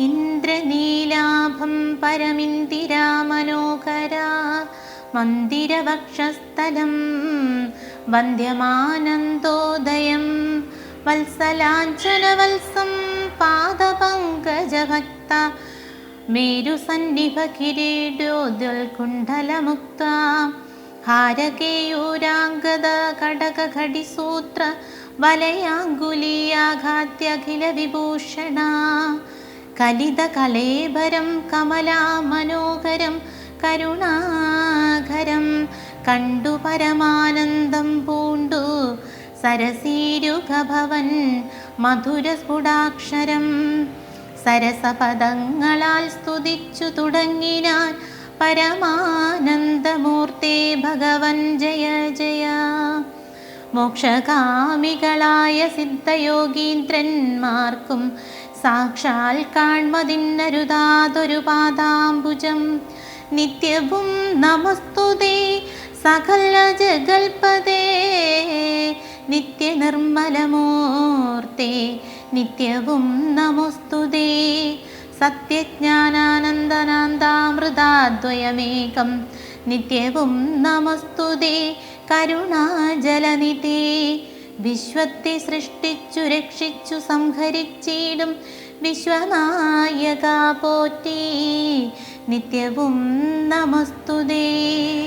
ഇന്ദ്രനീലാഭം പരമിന്ദിരാമനോഹരാ മന്ദിരവക്ഷസ്ഥലം വന്ധ്യമാനന്ദോദയം വത്സലാഞ്ചനവത്സം പാദപങ്കജഭക്ത മേരുസന്നിഭകിരീടോദ്വൽകുണ്ഡലമുക്ത ഹാരകേയൂരാംഗത കടകഘടിസൂത്ര വലയാങ്കുലീയാഘാത്യഖില വിഭൂഷണ കലിതകളേബരം കമലാമനോഹരം കരുണാകരം കണ്ടു പരമാനന്ദം പൂണ്ടു സരസീരുഖഭവൻ മധുരസ്ഫുടാക്ഷരം. സരസപദങ്ങളാൽ സ്തുതിച്ചു തുടങ്ങിനാൻ പരമാനന്ദമൂർത്തേ ഭഗവൻ ജയ ജയ. മോക്ഷകാമികളായ സിദ്ധയോഗീന്ദ്രന്മാർക്കും സാക്ഷാൽ കാൺമതിന്നരുതാതൊരു പാദാംബുജം നിത്യവും നമസ്തുതേ സകല ജഗൽപദേ നിത്യനിർമ്മലമൂർത്തേ നിത്യവും നമസ്തുതേ. സത്യജ്ഞാനാനന്ദനാന്താമൃതാദ്വയമേകം നിത്യവും നമസ്തുതേ കരുണാജലനിധേ. വിശ്വത്തെ സൃഷ്ടിച്ചു രക്ഷിച്ചു സംഹരിച്ചിടും. വിശ്വനായക പോറ്റി നിത്യവും നമസ്തുതേ.